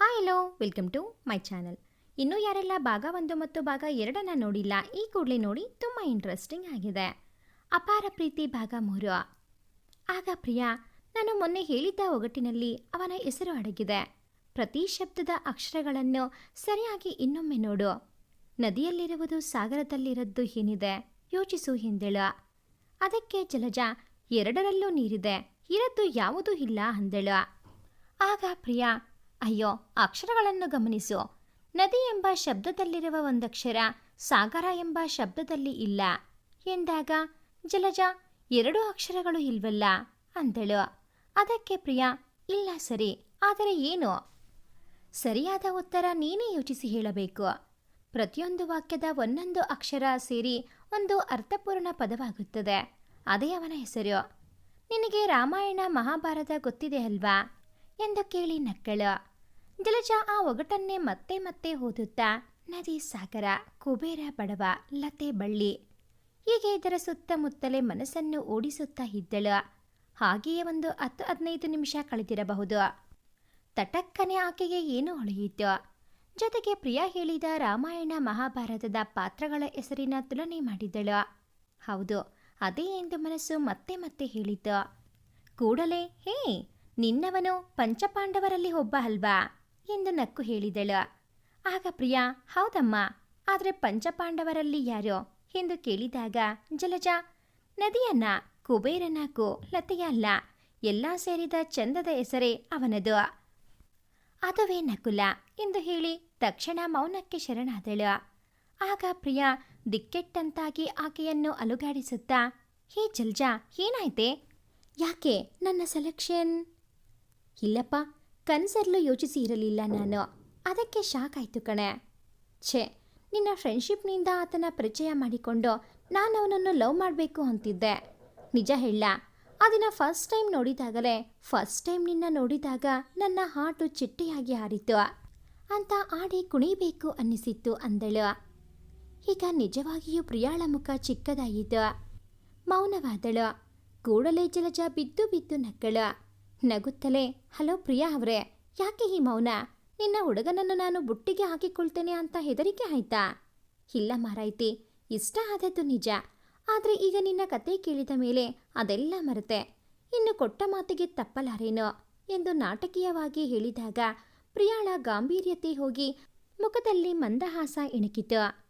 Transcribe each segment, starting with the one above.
Hi hello welcome to my channel ಇನ್ನೂ ಯಾರೆಲ್ಲ ಭಾಗ ಒಂದು ಮತ್ತು ಭಾಗ ಎರಡನ್ನ ನೋಡಿಲ್ಲ, ಈ ಕೂಡಲೇ ನೋಡಿ ತುಂಬ ಇಂಟ್ರೆಸ್ಟಿಂಗ್ ಆಗಿದೆ. ಅಪಾರ ಪ್ರೀತಿ ಭಾಗ ಮೂರು. ಆಗ ಪ್ರಿಯಾ, ನಾನು ಮೊನ್ನೆ ಹೇಳಿದ್ದ ಒಗಟಿನಲ್ಲಿ ಅವನ ಹೆಸರು ಅಡಗಿದೆ. ಪ್ರತಿ ಶಬ್ದದ ಅಕ್ಷರಗಳನ್ನು ಸರಿಯಾಗಿ ಇನ್ನೊಮ್ಮೆ ನೋಡು. ನದಿಯಲ್ಲಿರುವುದು ಸಾಗರದಲ್ಲಿರದ್ದು ಏನಿದೆ? ಯೋಚಿಸು ಹಿಂದೆಳು. ಅದಕ್ಕೆ ಜಲಜ, ಎರಡರಲ್ಲೂ ನೀರಿದೆ, ಇರದ್ದು ಯಾವುದೂ ಇಲ್ಲ ಅಂದಳು. ಆಗ ಪ್ರಿಯಾ ಅಯ್ಯೋ ಅಕ್ಷರಗಳನ್ನು ಗಮನಿಸು. ನದಿ ಎಂಬ ಶಬ್ದದಲ್ಲಿರುವ ಒಂದಕ್ಷರ ಸಾಗರ ಎಂಬ ಶಬ್ದದಲ್ಲಿ ಇಲ್ಲ. ಎಂದಾಗ, ಜಲಜ, ಎರಡು ಅಕ್ಷರಗಳು ಇಲ್ವಲ್ಲ? ಅಂದಳು. ಅದಕ್ಕೆ ಪ್ರಿಯ, ಇಲ್ಲ ಸರಿ, ಆದರೆ ಏನು? ಸರಿಯಾದ ಉತ್ತರ ನೀನೇ ಯೋಚಿಸಿ ಹೇಳಬೇಕು. ಪ್ರತಿಯೊಂದು ವಾಕ್ಯದ ಒಂದೊಂದು ಅಕ್ಷರ ಸೇರಿ ಒಂದು ಅರ್ಥಪೂರ್ಣ ಪದವಾಗುತ್ತದೆ. ಅದೇ ಅವನ ಹೆಸರು. ನಿನಗೆ ರಾಮಾಯಣ ಮಹಾಭಾರತ ಗೊತ್ತಿದೆ ಅಲ್ವಾ? ಎಂದು ಕೇಳಿ ನಕ್ಕಳು. ಜಲಜ ಆ ಒಗಟನ್ನೇ ಮತ್ತೆ ಮತ್ತೆ ಓದುತ್ತಾ, ನದಿ, ಸಾಗರ, ಕುಬೇರ, ಬಡವ, ಲತೆ, ಬಳ್ಳಿ. ಹೀಗೆ ಇದರ ಸುತ್ತಮುತ್ತಲೇ ಮನಸ್ಸನ್ನು ಓಡಿಸುತ್ತಾ ಇದ್ದಳು. ಹಾಗೆಯೇ ಒಂದು ಹತ್ತು ಹದಿನೈದು ನಿಮಿಷ ಕಳೆದಿರಬಹುದು. ತಟಕ್ಕನೆ ಆಕೆಗೆ ಏನು ಹೊಳೆಯಿತು? ಜೊತೆಗೆ ಪ್ರಿಯಾ ಹೇಳಿದ ರಾಮಾಯಣ ಮಹಾಭಾರತದ ಪಾತ್ರಗಳ ಹೆಸರಿನ ತುಲನೆ ಮಾಡಿದಳು. ಹೌದು, ಅದೇ ಎಂದು ಮನಸ್ಸು ಮತ್ತೆ ಮತ್ತೆ ಹೇಳಿತು. ಕೂಡಲೇ, ಹೇ, ನಿನ್ನವನು ಪಂಚಪಾಂಡವರಲ್ಲಿ ಒಬ್ಬ ಅಲ್ವಾ? ಎಂದು ನಕ್ಕು ಹೇಳಿದಳು. ಆಗ ಪ್ರಿಯಾ, ಹೌದಮ್ಮ, ಆದರೆ ಪಂಚಪಾಂಡವರಲ್ಲಿ ಯಾರು ಎಂದು ಕೇಳಿದಾಗ ಜಲಜ, ನದಿಯನ್ನ ಕುಬೇರನಾಕು ಲತೆಯ ಅಲ್ಲ, ಎಲ್ಲ ಸೇರಿದ ಚಂದದ ಹೆಸರೇ ಅವನದು. ಅದುವೇ ನಕುಲ ಎಂದು ಹೇಳಿ ತಕ್ಷಣ ಮೌನಕ್ಕೆ ಶರಣಾದಳು. ಆಗ ಪ್ರಿಯಾ ದಿಕ್ಕೆಟ್ಟಂತಾಗಿ ಆಕೆಯನ್ನು ಅಲುಗಾಡಿಸುತ್ತಾ, ಹೇ ಜಲ್ಜಾ, ಏನಾಯ್ತೆ? ಯಾಕೆ ನನ್ನ ಸೆಲೆಕ್ಷನ್? ಇಲ್ಲಪ್ಪ ಕನಸಲ್ಲೂ ಯೋಚಿಸಿ ಇರಲಿಲ್ಲ ನಾನು. ಅದಕ್ಕೆ ಶಾಕ್ ಆಯಿತು ಕಣೆ. ಛೇ, ನಿನ್ನ ಫ್ರೆಂಡ್ಶಿಪ್ನಿಂದ ಆತನ ಪರಿಚಯ ಮಾಡಿಕೊಂಡು ನಾನು ಅವನನ್ನು ಲವ್ ಮಾಡಬೇಕು ಅಂತಿದ್ದೆ. ನಿಜ ಹೇಳ, ಅದನ್ನ ಫಸ್ಟ್ ಟೈಮ್ ನೋಡಿದಾಗಲೇ ಫಸ್ಟ್ ಟೈಮ್ ನಿನ್ನ ನೋಡಿದಾಗ ನನ್ನ ಹಾಟು ಚಿಟ್ಟೆಯಾಗಿ ಹಾರಿತು. ಅಂತ ಆಡಿ ಕುಣಿಬೇಕು ಅನ್ನಿಸಿತ್ತು ಅಂದಳು. ಈಗ ನಿಜವಾಗಿಯೂ ಪ್ರಿಯಾಳ ಮುಖ ಚಿಕ್ಕದಾಯಿತು. ಮೌನವಾದಳು. ಕೂಡಲೇ ಜಲಜ ಬಿದ್ದು ಬಿದ್ದು ನಕ್ಕಳು. ನಗುತ್ತಲೇ, ಹಲೋ ಪ್ರಿಯಾ ಅವರೇ, ಯಾಕೆ ಈ ಮೌನ? ನಿನ್ನ ಹುಡುಗನನ್ನು ನಾನು ಬುಟ್ಟಿಗೆ ಹಾಕಿಕೊಳ್ತೇನೆ ಅಂತ ಹೆದರಿಕೆ ಆಯ್ತಾ? ಇಲ್ಲ ಮಾರಾಯ್ತಿ, ಇಷ್ಟ ಆದದ್ದು ನಿಜ. ಆದರೆ ಈಗ ನಿನ್ನ ಕತೆ ಕೇಳಿದ ಮೇಲೆ ಅದೆಲ್ಲ ಮರೆತೆ. ಇನ್ನು ಕೊಟ್ಟ ಮಾತಿಗೆ ತಪ್ಪಲಾರೇನೋ? ಎಂದು ನಾಟಕೀಯವಾಗಿ ಹೇಳಿದಾಗ ಪ್ರಿಯಾಳ ಗಾಂಭೀರ್ಯತೆ ಹೋಗಿ ಮುಖದಲ್ಲಿ ಮಂದಹಾಸ ಇಣುಕಿತು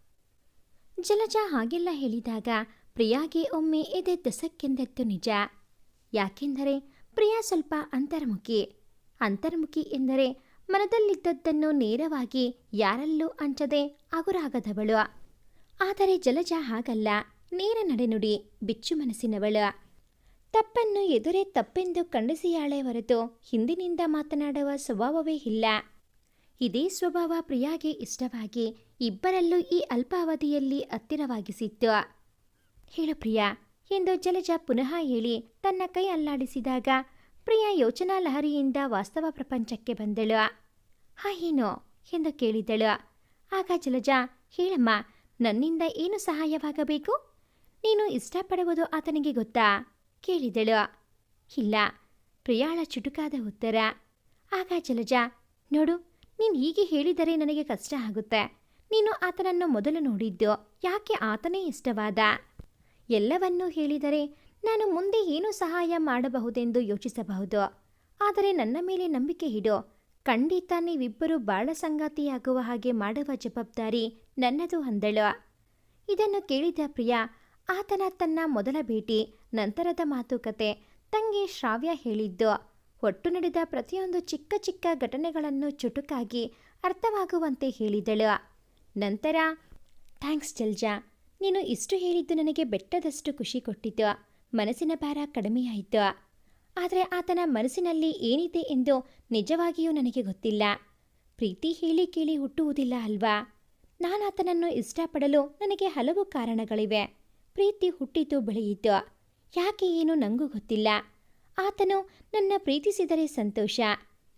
ಜಲಜ ಹಾಗೆಲ್ಲ ಹೇಳಿದಾಗ ಪ್ರಿಯಾಗೆ ಒಮ್ಮೆ ಎದೆ ದಸಕ್ಕೆಂದದ್ದು ನಿಜ. ಯಾಕೆಂದರೆ ಪ್ರಿಯಾ ಸ್ವಲ್ಪ ಅಂತರ್ಮುಖಿ. ಅಂತರ್ಮುಖಿ ಎಂದರೆ ಮನದಲ್ಲಿದ್ದದ್ದನ್ನು ನೇರವಾಗಿ ಯಾರಲ್ಲೂ ಅಂಚದೆ ಅಗುರಾಗದವಳು. ಆದರೆ ಜಲಜ ಹಾಗಲ್ಲ, ನೇರ ನಡೆನುಡಿ, ಬಿಚ್ಚು ಮನಸ್ಸಿನವಳು. ತಪ್ಪನ್ನು ಎದುರೇ ತಪ್ಪೆಂದು ಖಂಡಿಸಿಯಾಳೆ ಹೊರತು ಹಿಂದಿನಿಂದ ಮಾತನಾಡುವ ಸ್ವಭಾವವೇ ಇಲ್ಲ. ಇದೇ ಸ್ವಭಾವ ಪ್ರಿಯಾಗೆ ಇಷ್ಟವಾಗಿ ಇಬ್ಬರಲ್ಲೂ ಈ ಅಲ್ಪಾವಧಿಯಲ್ಲಿ ಹತ್ತಿರವಾಗಿಸಿತ್ತು. ಹೇಳು ಪ್ರಿಯಾ. ಎಂದು ಜಲಜ ಪುನಃ ಹೇಳಿ ತನ್ನ ಕೈ ಅಲ್ಲಾಡಿಸಿದಾಗ ಪ್ರಿಯಾ ಯೋಚನಾ ಲಹರಿಯಿಂದ ವಾಸ್ತವ ಪ್ರಪಂಚಕ್ಕೆ ಬಂದಳು. ಹಾ, ಏನು? ಎಂದು ಕೇಳಿದಳು. ಆಗ ಜಲಜ, ಹೇಳಮ್ಮ, ನನ್ನಿಂದ ಏನು ಸಹಾಯವಾಗಬೇಕು? ನೀನು ಇಷ್ಟಪಡುವುದು ಆತನಿಗೆ ಗೊತ್ತಾ? ಕೇಳಿದಳು. ಇಲ್ಲ, ಪ್ರಿಯಾಳ ಚುಟುಕಾದ ಉತ್ತರ. ಆಗ ಜಲಜ, ನೋಡು, ನೀನು ಹೀಗೆ ಹೇಳಿದರೆ ನನಗೆ ಕಷ್ಟ ಆಗುತ್ತೆ. ನೀನು ಆತನನ್ನು ಮೊದಲು ನೋಡಿದ್ದು ಯಾಕೆ ಆತನೇ ಇಷ್ಟವಾದ? ಎಲ್ಲವನ್ನೂ ಹೇಳಿದರೆ ನಾನು ಮುಂದೆ ಏನು ಸಹಾಯ ಮಾಡಬಹುದೆಂದು ಯೋಚಿಸಬಹುದು. ಆದರೆ ನನ್ನ ಮೇಲೆ ನಂಬಿಕೆ ಇಡು. ಖಂಡಿತ ನೀವಿಬ್ಬರು ಬಾಳ ಸಂಗಾತಿಯಾಗುವ ಹಾಗೆ ಮಾಡುವ ಜವಾಬ್ದಾರಿ ನನ್ನದು ಅಂದಳು. ಇದನ್ನು ಕೇಳಿದ ಪ್ರಿಯಾ, ಆತನ ತನ್ನ ಮೊದಲ ಭೇಟಿ, ನಂತರದ ಮಾತುಕತೆ, ತಂಗಿ ಶ್ರಾವ್ಯ ಹೇಳಿದ್ದು, ಒಟ್ಟು ನಡೆದ ಪ್ರತಿಯೊಂದು ಚಿಕ್ಕ ಚಿಕ್ಕ ಘಟನೆಗಳನ್ನು ಚುಟುಕಾಗಿ ಅರ್ಥವಾಗುವಂತೆ ಹೇಳಿದಳು. ನಂತರ, ಥ್ಯಾಂಕ್ಸ್ ಜಲ್ಜಾ ನೀನು ಇಷ್ಟು ಹೇಳಿದ್ದು ನನಗೆ ಬೆಟ್ಟದಷ್ಟು ಖುಷಿ ಕೊಟ್ಟಿತು. ಮನಸ್ಸಿನ ಭಾರ ಕಡಿಮೆಯಾಯಿತು. ಆದರೆ ಆತನ ಮನಸ್ಸಿನಲ್ಲಿ ಏನಿದೆ ಎಂದು ನಿಜವಾಗಿಯೂ ನನಗೆ ಗೊತ್ತಿಲ್ಲ. ಪ್ರೀತಿ ಹೇಳಿ ಕೇಳಿ ಹುಟ್ಟುವುದಿಲ್ಲ ಅಲ್ವಾ? ನಾನು ಆತನನ್ನು ಇಷ್ಟಪಡಲು ನನಗೆ ಹಲವು ಕಾರಣಗಳಿವೆ. ಪ್ರೀತಿ ಹುಟ್ಟಿತು, ಬೆಳೆಯಿತು. ಯಾಕೆ ಏನು ನನಗೂ ಗೊತ್ತಿಲ್ಲ. ಆತನು ನನ್ನ ಪ್ರೀತಿಸಿದರೆ ಸಂತೋಷ.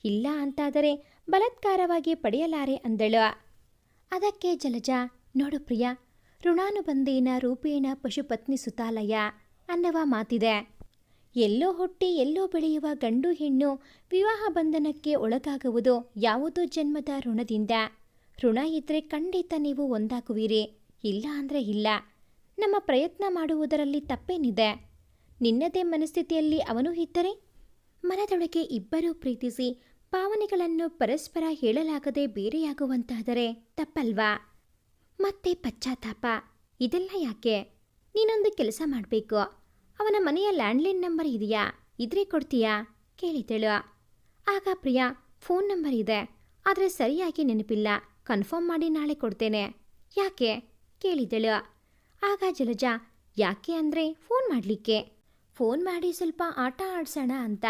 ಇಲ್ಲ ಅಂತಾದರೆ ಬಲತ್ಕಾರವಾಗಿ ಪಡೆಯಲಾರೆ ಅಂದಳು. ಅದಕ್ಕೆ ಜಲಜ, ನೋಡು ಪ್ರಿಯ ಋಣಾನುಬಂಧೇನ ರೂಪೇಣ ಪಶುಪತ್ನಿ ಸುತಾಲಯ ಅನ್ನವ ಮಾತಿದೆ. ಎಲ್ಲೋ ಹುಟ್ಟಿ ಎಲ್ಲೋ ಬೆಳೆಯುವ ಗಂಡು ಹೆಣ್ಣು ವಿವಾಹ ಬಂಧನಕ್ಕೆ ಒಳಗಾಗುವುದು ಯಾವುದೋ ಜನ್ಮದ ಋಣದಿಂದ? ಋಣ ಇದ್ರೆ ಖಂಡಿತ ನೀವು ಒಂದಾಗುವಿರಿ. ಇಲ್ಲ ಅಂದ್ರೆ ಇಲ್ಲ. ನಮ್ಮ ಪ್ರಯತ್ನ ಮಾಡುವುದರಲ್ಲಿ ತಪ್ಪೇನಿದೆ. ನಿನ್ನದೇ ಮನಸ್ಥಿತಿಯಲ್ಲಿ ಅವನು ಇದ್ದರೆ ಮನದೊಳಗೆ ಇಬ್ಬರೂ ಪ್ರೀತಿಸಿ ಭಾವನೆಗಳನ್ನು ಪರಸ್ಪರ ಹೇಳಲಾಗದೆ ಬೇರೆಯಾಗುವಂತಾದರೆ ತಪ್ಪಲ್ವಾ? ಮತ್ತೆ ಪಶ್ಚಾತ್ತಾಪ. ಇದೆಲ್ಲ ಯಾಕೆ? ನೀನೊಂದು ಕೆಲಸ ಮಾಡಬೇಕು. ಅವನ ಮನೆಯ ಲ್ಯಾಂಡ್ಲೈನ್ ನಂಬರ್ ಇದೆಯಾ? ಇದ್ರೆ ಕೊಡ್ತೀಯಾ? ಕೇಳಿದಳು ಆಗ ಪ್ರಿಯಾ, ಫೋನ್ ನಂಬರ್ ಇದೆ. ಆದರೆ ಸರಿಯಾಗಿ ನೆನಪಿಲ್ಲ. ಕನ್ಫರ್ಮ್ ಮಾಡಿ ನಾಳೆ ಕೊಡ್ತೇನೆ. ಯಾಕೆ? ಕೇಳಿದಳು ಆಗ ಜಲಜ, ಯಾಕೆ ಅಂದರೆ ಫೋನ್ ಮಾಡಲಿಕ್ಕೆ? ಫೋನ್ ಮಾಡಿ ಸ್ವಲ್ಪ ಆಟ ಆಡಿಸೋಣ ಅಂತ.